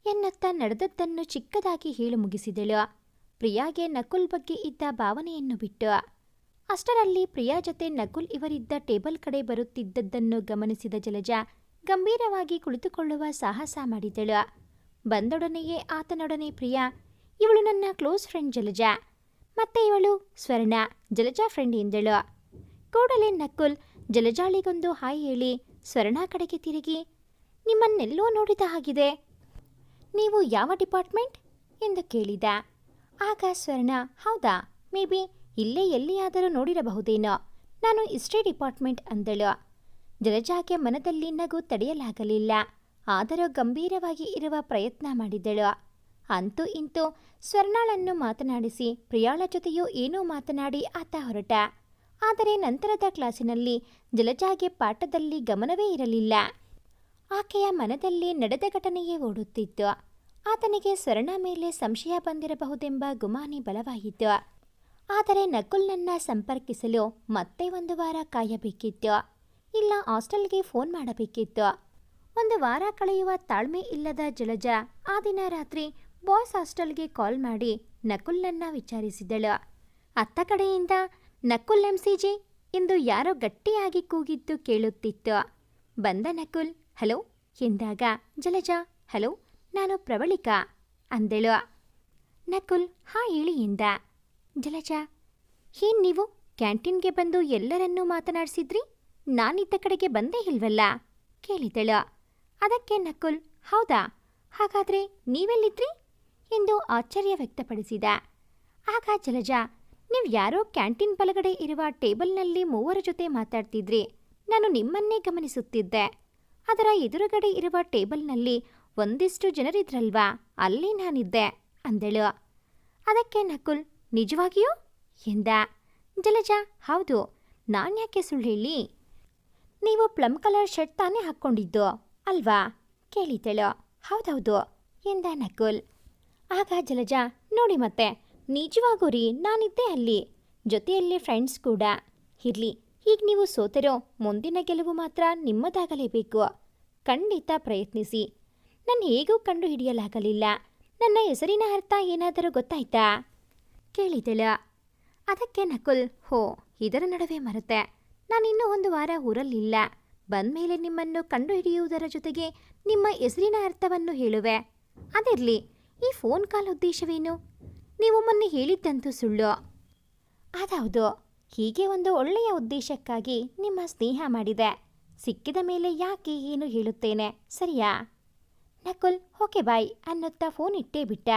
ಎನ್ನತ್ತ ನಡೆದದ್ದನ್ನು ಚಿಕ್ಕದಾಗಿ ಹೇಳು ಮುಗಿಸಿದಳು. ಪ್ರಿಯಾಗೆ ನಕುಲ್ ಬಗ್ಗೆ ಇದ್ದ ಭಾವನೆಯನ್ನು ಬಿಟ್ಟು, ಅಷ್ಟರಲ್ಲಿ ಪ್ರಿಯಾ ಜೊತೆ ನಕುಲ್ ಇವರಿದ್ದ ಟೇಬಲ್ ಕಡೆ ಬರುತ್ತಿದ್ದದ್ದನ್ನು ಗಮನಿಸಿದ ಜಲಜ ಗಂಭೀರವಾಗಿ ಕುಳಿತುಕೊಳ್ಳುವ ಸಾಹಸ ಮಾಡಿದಳು. ಬಂದೊಡನೆಯೇ ಆತನೊಡನೆ ಪ್ರಿಯಾ, ಇವಳು ನನ್ನ ಕ್ಲೋಸ್ ಫ್ರೆಂಡ್ ಜಲಜ. ಮತ್ತೆ ಇವಳು ಸ್ವರ್ಣ. ಜಲಜಾ ಫ್ರೆಂಡ್ ಎಂದಳು ಕೂಡಲೇ ನಕುಲ್, ಜಲಜಾಳಿಗೊಂದು ಹಾಯ್ ಹೇಳಿ ಸ್ವರ್ಣ ಕಡೆಗೆ ತಿರುಗಿ, ನಿಮ್ಮನ್ನೆಲ್ಲೋ ನೋಡಿದ ಹಾಗಿದೆ. ನೀವು ಯಾವ ಡಿಪಾರ್ಟ್ಮೆಂಟ್? ಎಂದು ಕೇಳಿದ. ಆಗ ಸ್ವರ್ಣ, ಹೌದಾ? ಮೇ ಬಿ ಇಲ್ಲೇ ಎಲ್ಲಿಯಾದರೂ ನೋಡಿರಬಹುದೇನೋ? ನಾನು ಇಸ್ಟ್ರಿ ಡಿಪಾರ್ಟ್ಮೆಂಟ್ ಅಂದಳು. ಜಲಜಾಗೆ ಮನದಲ್ಲಿ ನಗು ತಡೆಯಲಾಗಲಿಲ್ಲ. ಆದರೂ ಗಂಭೀರವಾಗಿ ಇರುವ ಪ್ರಯತ್ನ ಮಾಡಿದಳು. ಅಂತೂ ಇಂತೂ ಸ್ವರ್ಣಾಳನ್ನು ಮಾತನಾಡಿಸಿ ಪ್ರಿಯಾಳ ಜೊತೆಯೂ ಏನೋ ಮಾತನಾಡಿ ಆತ ಹೊರಟ. ಆದರೆ ನಂತರದ ಕ್ಲಾಸಿನಲ್ಲಿ ಜಲಜಾಗೆ ಪಾಠದಲ್ಲಿ ಗಮನವೇ ಇರಲಿಲ್ಲ. ಆಕೆಯ ಮನದಲ್ಲಿ ನಡೆದ ಘಟನೆಯೇ ಓಡುತ್ತಿತ್ತು. ಆತನಿಗೆ ಸ್ವರ್ಣ ಮೇಲೆ ಸಂಶಯ ಬಂದಿರಬಹುದೆಂಬ ಗುಮಾನಿ ಬಲವಾಯಿತು ಆದರೆ ನಕುಲ್ನನ್ನ ಸಂಪರ್ಕಿಸಲು ಮತ್ತೆ ಒಂದು ವಾರ ಕಾಯಬೇಕಿತ್ತು. ಇಲ್ಲ, ಹಾಸ್ಟೆಲ್ಗೆ ಫೋನ್ ಮಾಡಬೇಕಿತ್ತು. ಒಂದು ವಾರ ಕಳೆಯುವ ತಾಳ್ಮೆ ಇಲ್ಲದ ಜಲಜ ಆ ದಿನ ರಾತ್ರಿ ಬಾಯ್ಸ್ ಹಾಸ್ಟೆಲ್ಗೆ ಕಾಲ್ ಮಾಡಿ ನಕುಲ್ನನ್ನ ವಿಚಾರಿಸಿದಳು. ಅತ್ತ ಕಡೆಯಿಂದ, ನಕುಲ್ ಎಂ ಸಿ ಜಿ ಎಂದು ಯಾರೋ ಗಟ್ಟಿಯಾಗಿ ಕೂಗಿದ್ದು ಕೇಳುತ್ತಿತ್ತು. ಬಂದ ನಕುಲ್, ಹಲೋ? ಎಂದಾಗ, ಜಲಜಾ, ಹಲೋ, ನಾನು ಪ್ರವಳಿಕಾ ಅಂದಳು. ನಕುಲ್, ಹಾ, ಹೇಳಿ ಎಂದ. ಜಲಜಾ ಏನ್ ನೀವು ಕ್ಯಾಂಟೀನ್ಗೆ ಬಂದು ಎಲ್ಲರನ್ನೂ ಮಾತನಾಡಿಸಿದ್ರಿ? ನಾನಿದ್ದ ಕಡೆಗೆ ಬಂದೇ ಇಲ್ವಲ್ಲ? ಕೇಳಿದಳು. ಅದಕ್ಕೆ ನಕುಲ್, ಹೌದಾ? ಹಾಗಾದ್ರೆ ನೀವೆಲ್ಲಿದ್ರಿ? ಎಂದು ಆಶ್ಚರ್ಯ ವ್ಯಕ್ತಪಡಿಸಿದ. ಆಗ ಜಲಜಾ, ನೀವು ಯಾರೋ ಕ್ಯಾಂಟೀನ್ ಬಲಗಡೆ ಇರುವ ಟೇಬಲ್ನಲ್ಲಿ ಮೂವರ ಜೊತೆ ಮಾತಾಡ್ತಿದ್ರಿ. ನಾನು ನಿಮ್ಮನ್ನೇ ಗಮನಿಸುತ್ತಿದ್ದೆ. ಅದರ ಎದುರುಗಡೆ ಇರುವ ಟೇಬಲ್ನಲ್ಲಿ ಒಂದಿಷ್ಟು ಜನರಿದ್ರಲ್ವಾ? ಅಲ್ಲಿ ನಾನಿದ್ದೆ, ಅಂದಳು. ಅದಕ್ಕೆ ನಕುಲ್, ನಿಜವಾಗಿಯೂ? ಎಂದ. ಜಲಜಾ, ಹೌದು. ನಾನ್ಯಾಕೆ ಸುಳ್ಳು ಹೇಳಿ? ನೀವು ಪ್ಲಮ್ ಕಲರ್ ಶರ್ಟ್ ತಾನೇ ಹಾಕ್ಕೊಂಡಿದ್ದು, ಅಲ್ವಾ? ಕೇಳಿದಳು. ಹೌದೌದು, ಎಂದ ನಕುಲ್. ಆಗ ಜಲಜ, ನೋಡಿ ಮತ್ತೆ, ನಿಜವಾಗೂ ರೀ, ನಾನಿದ್ದೆ ಅಲ್ಲಿ. ಜೊತೆಯಲ್ಲಿ ಫ್ರೆಂಡ್ಸ್ ಕೂಡ. ಇರ್ಲಿ ಈಗ ನೀವು ಸೋತರೋ, ಮುಂದಿನ ಗೆಲುವು ಮಾತ್ರ ನಿಮ್ಮದಾಗಲೇಬೇಕು. ಖಂಡಿತ ಪ್ರಯತ್ನಿಸಿ. ನನ್ನ ಹೇಗೂ ಕಂಡು ಹಿಡಿಯಲಾಗಲಿಲ್ಲ ನನ್ನ ಹೆಸರಿನ ಅರ್ಥ ಏನಾದರೂ ಗೊತ್ತಾಯ್ತಾ? ಕೇಳಿದಳ. ಅದಕ್ಕೆ ನಕುಲ್, ಹೋ, ಇದರ ನಡುವೆ ಮರೆತೆ. ನಾನಿನ್ನೂ ಒಂದು ವಾರ ಊರಲ್ಲಿಲ್ಲ. ಬಂದ್ಮೇಲೆ ನಿಮ್ಮನ್ನು ಕಂಡುಹಿಡಿಯುವುದರ ಜೊತೆಗೆ ನಿಮ್ಮ ಹೆಸರಿನ ಅರ್ಥವನ್ನು ಹೇಳುವೆ. ಅದಿರಲಿ ಈ ಫೋನ್ ಕಾಲ್ ಉದ್ದೇಶವೇನು? ನೀವು ಮೊನ್ನೆ ಹೇಳಿದ್ದಂತೂ ಸುಳ್ಳು. ಅದೌದು ಹೀಗೆ ಒಂದು ಒಳ್ಳೆಯ ಉದ್ದೇಶಕ್ಕಾಗಿ ನಿಮ್ಮ ಸ್ನೇಹ ಮಾಡಿದೆ. ಸಿಕ್ಕಿದ ಮೇಲೆ ಯಾಕೆ ಏನು ಹೇಳುತ್ತೇನೆ, ಸರಿಯಾ? ನಕುಲ್, ಓಕೆ ಬಾಯ್ ಅನ್ನುತ್ತಾ ಫೋನ್ ಇಟ್ಟೇ ಬಿಟ್ಟ.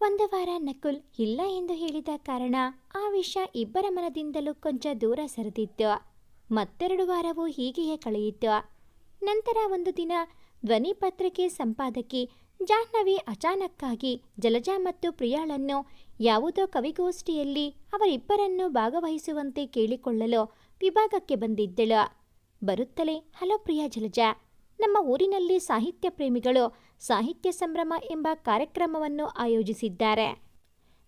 ಒಂದು ವಾರ ನಕುಲ್ ಇಲ್ಲ ಎಂದು ಹೇಳಿದ ಕಾರಣ ಆ ವಿಷಯ ಇಬ್ಬರ ಮನದಿಂದಲೂ ಕೊಂಚ ದೂರ ಸರಿದಿತ್ತು. ಮತ್ತೆರಡು ವಾರವೂ ಹೀಗೆಯೇ ಕಳೆಯಿತು. ನಂತರ ಒಂದು ದಿನ ಧ್ವನಿಪತ್ರಿಕೆ ಸಂಪಾದಕಿ ಜಾಹ್ನವಿ ಅಚಾನಕ್ಕಾಗಿ ಜಲಜಾ ಮತ್ತು ಪ್ರಿಯಾಳನ್ನು ಯಾವುದೋ ಕವಿಗೋಷ್ಠಿಯಲ್ಲಿ ಅವರಿಬ್ಬರನ್ನು ಭಾಗವಹಿಸುವಂತೆ ಕೇಳಿಕೊಳ್ಳಲು ವಿಭಾಗಕ್ಕೆ ಬಂದಿದ್ದಳು. ಬರುತ್ತಲೇ, ಹಲೋ ಪ್ರಿಯಾ ಜಲಜಾ, ನಮ್ಮ ಊರಿನಲ್ಲಿ ಸಾಹಿತ್ಯ ಪ್ರೇಮಿಗಳು ಸಾಹಿತ್ಯ ಸಂಭ್ರಮ ಎಂಬ ಕಾರ್ಯಕ್ರಮವನ್ನು ಆಯೋಜಿಸಿದ್ದಾರೆ.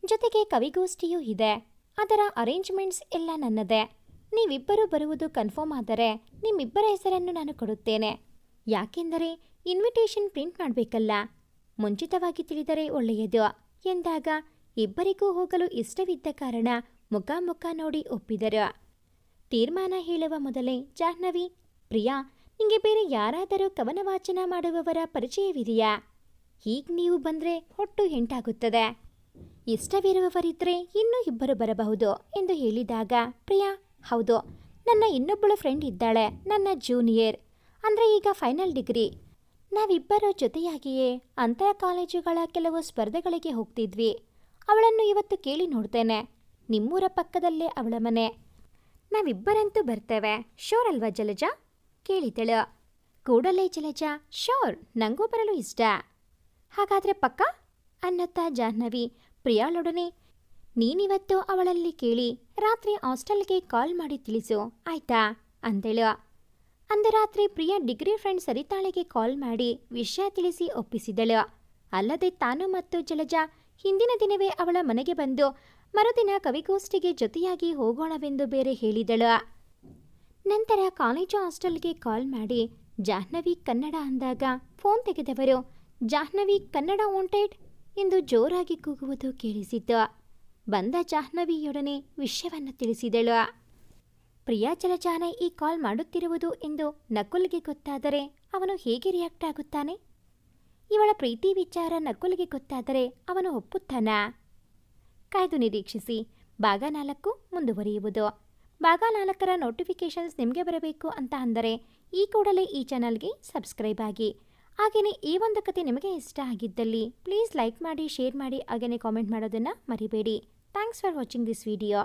ಜೊತೆಗೆ ಕವಿಗೋಷ್ಠಿಯೂ ಇದೆ. ಅದರ ಅರೇಂಜ್ಮೆಂಟ್ಸ್ ಎಲ್ಲ ನನ್ನದೇ. ನೀವಿಬ್ಬರೂ ಬರುವುದು ಕನ್ಫರ್ಮ್ ಆದರೆ ನಿಮ್ಮಿಬ್ಬರ ಹೆಸರನ್ನು ನಾನು ಕೊಡುತ್ತೇನೆ. ಯಾಕೆಂದರೆ ಇನ್ವಿಟೇಷನ್ ಪ್ರಿಂಟ್ ಮಾಡಬೇಕಲ್ಲ. ಮುಂಚಿತವಾಗಿ ತಿಳಿದರೆ ಒಳ್ಳೆಯದು ಎಂದಾಗ ಇಬ್ಬರಿಗೂ ಹೋಗಲು ಇಷ್ಟವಿದ್ದ ಕಾರಣ ಮುಖ ಮುಖ ನೋಡಿ ಒಪ್ಪಿದರು. ತೀರ್ಮಾನ ಹೇಳುವ ಮೊದಲೇ ಜಾಹ್ನವಿ ಪ್ರಿಯಾ ನಿಮಗೆ ಬೇರೆ ಯಾರಾದರೂ ಕವನ ವಾಚನ ಮಾಡುವವರ ಪರಿಚಯವಿದೆಯಾ? ಈಗ ನೀವು ಬಂದರೆ ಹೊಟ್ಟು ಹೆಂಟಾಗುತ್ತದೆ. ಇಷ್ಟವಿರುವವರಿದ್ರೆ ಇನ್ನೂ ಇಬ್ಬರು ಬರಬಹುದು ಎಂದು ಹೇಳಿದಾಗ, ಪ್ರಿಯಾ, ಹೌದು, ನನ್ನ ಇನ್ನೊಬ್ಬಳು ಫ್ರೆಂಡ್ ಇದ್ದಾಳೆ, ನನ್ನ ಜೂನಿಯರ್ ಅಂದರೆ ಈಗ ಫೈನಲ್ ಡಿಗ್ರಿ ನಾವಿಬ್ಬರು ಜೊತೆಯಾಗಿಯೇ ಅಂತರ ಕಾಲೇಜುಗಳ ಕೆಲವು ಸ್ಪರ್ಧೆಗಳಿಗೆ ಹೋಗ್ತಿದ್ವಿ. ಅವಳನ್ನು ಇವತ್ತು ಕೇಳಿ ನೋಡ್ತೇನೆ. ನಿಮ್ಮೂರ ಪಕ್ಕದಲ್ಲೇ ಅವಳ ಮನೆ. ನಾವಿಬ್ಬರಂತೂ ಬರ್ತೇವೆ. ಶೋರ್ ಅಲ್ವಾ ಜಲಜಾ? ಕೇಳಿದಳು ಕೂಡಲೇ ಜಲಜಾ. ಶೋರ್, ನಂಗೂ ಬರಲು ಇಷ್ಟ. ಹಾಗಾದ್ರೆ ಪಕ್ಕ? ಅನ್ನತ್ತಾ ಜಾಹ್ನವಿ. ಪ್ರಿಯಾಳೊಡನೆ ನೀನಿವತ್ತು ಅವಳಲ್ಲಿ ಕೇಳಿ ರಾತ್ರಿ ಹಾಸ್ಟೆಲ್ಗೆ ಕಾಲ್ ಮಾಡಿ ತಿಳಿಸು. ಆಯ್ತಾ? ಅಂದಳು ಅಂದು ರಾತ್ರಿ ಪ್ರಿಯಾ ಡಿಗ್ರಿ ಫ್ರೆಂಡ್ ಸರಿತಾಳೆಗೆ ಕಾಲ್ ಮಾಡಿ ವಿಷಯ ತಿಳಿಸಿ ಒಪ್ಪಿಸಿದಳು. ಅಲ್ಲದೆ ತಾನು ಮತ್ತು ಜಲಜ ಹಿಂದಿನ ದಿನವೇ ಅವಳ ಮನೆಗೆ ಬಂದು ಮರುದಿನ ಕವಿಗೋಷ್ಠಿಗೆ ಜೊತೆಯಾಗಿ ಹೋಗೋಣವೆಂದು ಬೇರೆ ಹೇಳಿದಳು. ನಂತರ ಕಾಲೇಜು ಹಾಸ್ಟೆಲ್ಗೆ ಕಾಲ್ ಮಾಡಿ, ಜಾಹ್ನವಿ ಕನ್ನಡ ಅಂದಾಗ ಫೋನ್ ತೆಗೆದವರು, ಜಾಹ್ನವಿ ಕನ್ನಡ ವಾಂಟೆಡ್ ಎಂದು ಜೋರಾಗಿ ಕೂಗುವುದು ಕೇಳಿಸಿತು. ಬಂದ ಜಾಹ್ನವಿಯೊಡನೆ ವಿಷಯವನ್ನು ತಿಳಿಸಿದಳು. ಪ್ರಿಯಾ ಜಲಜಾನ ಈ ಕಾಲ್ ಮಾಡುತ್ತಿರುವುದು ಎಂದು ನಕುಲ್ಗೆ ಗೊತ್ತಾದರೆ ಅವನು ಹೇಗೆ ರಿಯಾಕ್ಟ್ ಆಗುತ್ತಾನೆ? ಇವಳ ಪ್ರೀತಿ ವಿಚಾರ ನಕುಲ್ಗೆ ಗೊತ್ತಾದರೆ ಅವನು ಒಪ್ಪುತ್ತಾನಾ? ಕಾಯ್ದು ನಿರೀಕ್ಷಿಸಿ. ಭಾಗ ನಾಲ್ಕು ಮುಂದುವರಿಯುವುದು. ಭಾಗ ನಾಲ್ಕರ ನೋಟಿಫಿಕೇಷನ್ಸ್ ನಿಮಗೆ ಬರಬೇಕು ಅಂತ ಅಂದರೆ ಈ ಕೂಡಲೇ ಈ ಚಾನಲ್ಗೆ ಸಬ್ಸ್ಕ್ರೈಬ್ ಆಗಿ. ಹಾಗೆಯೇ ಈ ಒಂದು ಕತೆ ನಿಮಗೆ ಇಷ್ಟ ಆಗಿದ್ದಲ್ಲಿ ಪ್ಲೀಸ್ ಲೈಕ್ ಮಾಡಿ ಶೇರ್ ಮಾಡಿ ಹಾಗೆಯೇ ಕಾಮೆಂಟ್ ಮಾಡೋದನ್ನು ಮರಿಬೇಡಿ. Thanks for watching this video